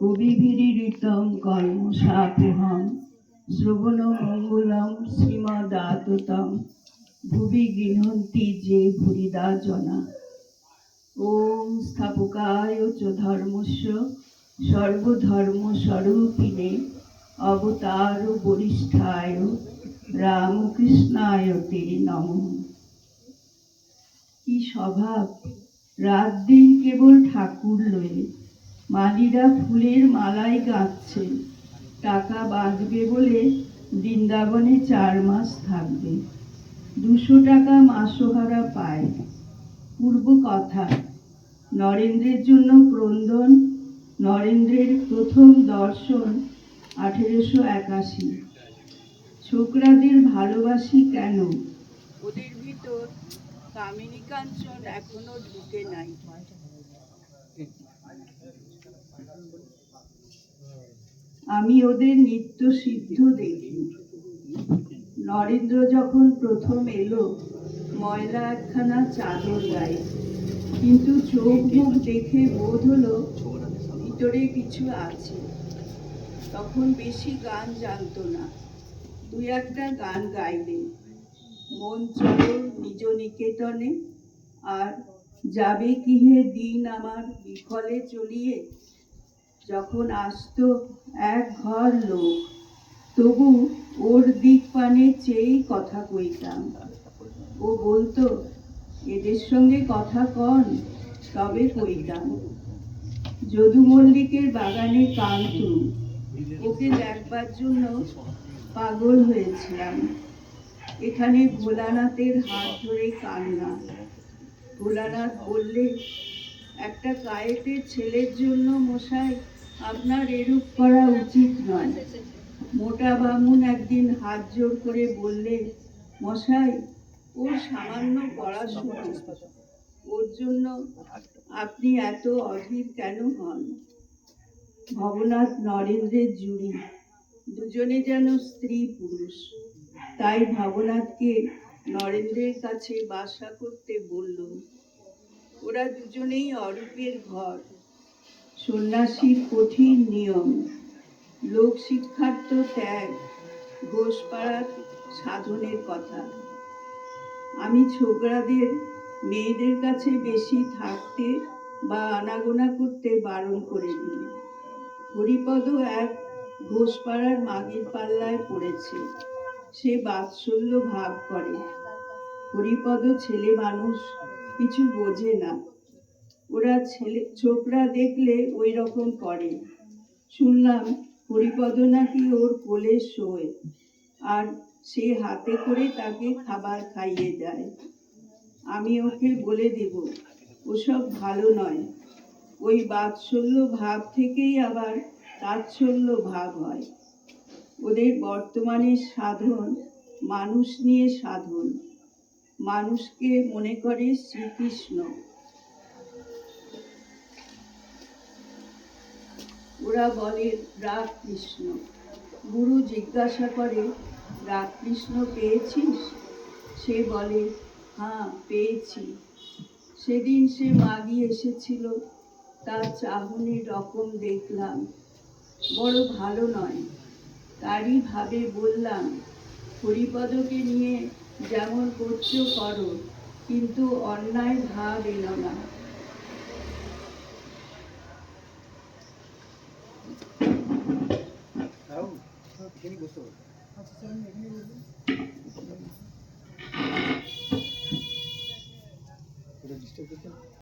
কবিভিরিতম কর্মসাপেহম শ্রবণ মঙ্গলম শ্রীমদাততম, ভুবি গৃহন্তি যে ভুরিদা জনা। ওম স্থাপকায় চ ধর্মস্য, সর্বধর্ম স্বরূপিণে, অবতার বরিষ্ঠায়, রামকৃষ্ণায় তে নমঃ। কি স্বভাব? রাত দিন কেবল ঠাকুর লয়ে মালিরা ফুলের মালাই গাঁথছে টাকা বাঁধবে বলে বৃন্দাবনে চার মাস থাকবে। দুশো টাকা মাসোহারা পায়। পূর্ব কথা, নরেন্দ্রের জন্য ক্রন্দন, নরেন্দ্রের প্রথম দর্শন আঠেরোশো একাশি। ছোকরাদের ভালোবাসি কেন? ওদের ভিতর কামিনী কাঞ্চন এখনও ঢুকে নাই। আমি ওদের নিত্য সিদ্ধ দেখি। নরেন্দ্র যখন প্রথম এলো, ময়লা একখানা চাদর গায়ে। কিন্তু চোখ মুখ দেখে বোধ হলো ভিতরে কিছু আছে। তখন বেশি গান জানতো না। দুই একটা গান গাইলে। মন চলো নিজ নিকেতনে। আর যাবে কি হে দিন আমার বিফলে চলিয়ে? যখন আসতো এক ঘর লোক, তবু ওর দিক পানে চেয়েই কথা কইতাম। ও বলতো, এদের সঙ্গে কথা কন, তবে কইতাম। যদু মল্লিকের বাগানে কান্তু ওকে দেখবার জন্য পাগল হয়েছিলাম। এখানে ভোলানাথের হাত ধরে কান্না। ভোলানাথ বললে, একটা কায়েতের ছেলের জন্য মশাই আপনার এরূপ করা উচিত নয়। মোটা বামুন একদিন হাত জোর করে বললে, মশাই, ওর সামান্য পড়াশোনা ওর জন্য আপনি এত অধীর কেন হন? ভবনাথ নরেন্দ্রের জুড়ি। দুজনে যেন স্ত্রী পুরুষ। তাই ভবনাথকে নরেন্দ্রের কাছে বাসা করতে বলল ওরা দুজনেই অরূপের ঘর। সন্ন্যাসীর কঠিন নিয়ম। লোক শিক্ষার্থ ত্যাগ ঘোষপাড়ার সাধনের কথা। আমি ছোকরাদের, মেয়েদের কাছে বেশি থাকতে বা আনাগোনা করতে বারণ করে দিই। হরিপদ এক ঘোষপাড়ার মাগির পাল্লায় পড়েছে। সে বাৎসল্য ভাব করে। হরিপদ ছেলে মানুষ কিছু বোঝে না। ওরা ছেলে, ছোকরা দেখলে ওই রকম করে। শুনলাম, হরিপদ নাকি ওর কোলে শোয় আর সে হাতে করে তাকে খাবার খাইয়ে দেয়। আমি ওকে বলে দেব, ওসব ভালো নয়। ওই বাৎসল্য ভাব থেকেই আবার তাৎসল্য ভাব হয়। ওদের বর্তমানে সাধন, মানুষ নিয়ে সাধন। মানুষকে মনে করে শ্রীকৃষ্ণ। ওরা বলে রাগ কৃষ্ণ। গুরু জিজ্ঞাসা করে রাগ কৃষ্ণ, পেয়েছিস? সে বলে হ্যাঁ পেয়েছি। সেদিন সে মাগি এসেছিল, তার চাহনির রকম দেখলাম। বড় ভালো নয়। তারই ভাবে বললাম, হরিপদকে নিয়ে যেমন করছ করো, কিন্তু অন্যায় ভাব এলো না। ডিস্টার্ব করতে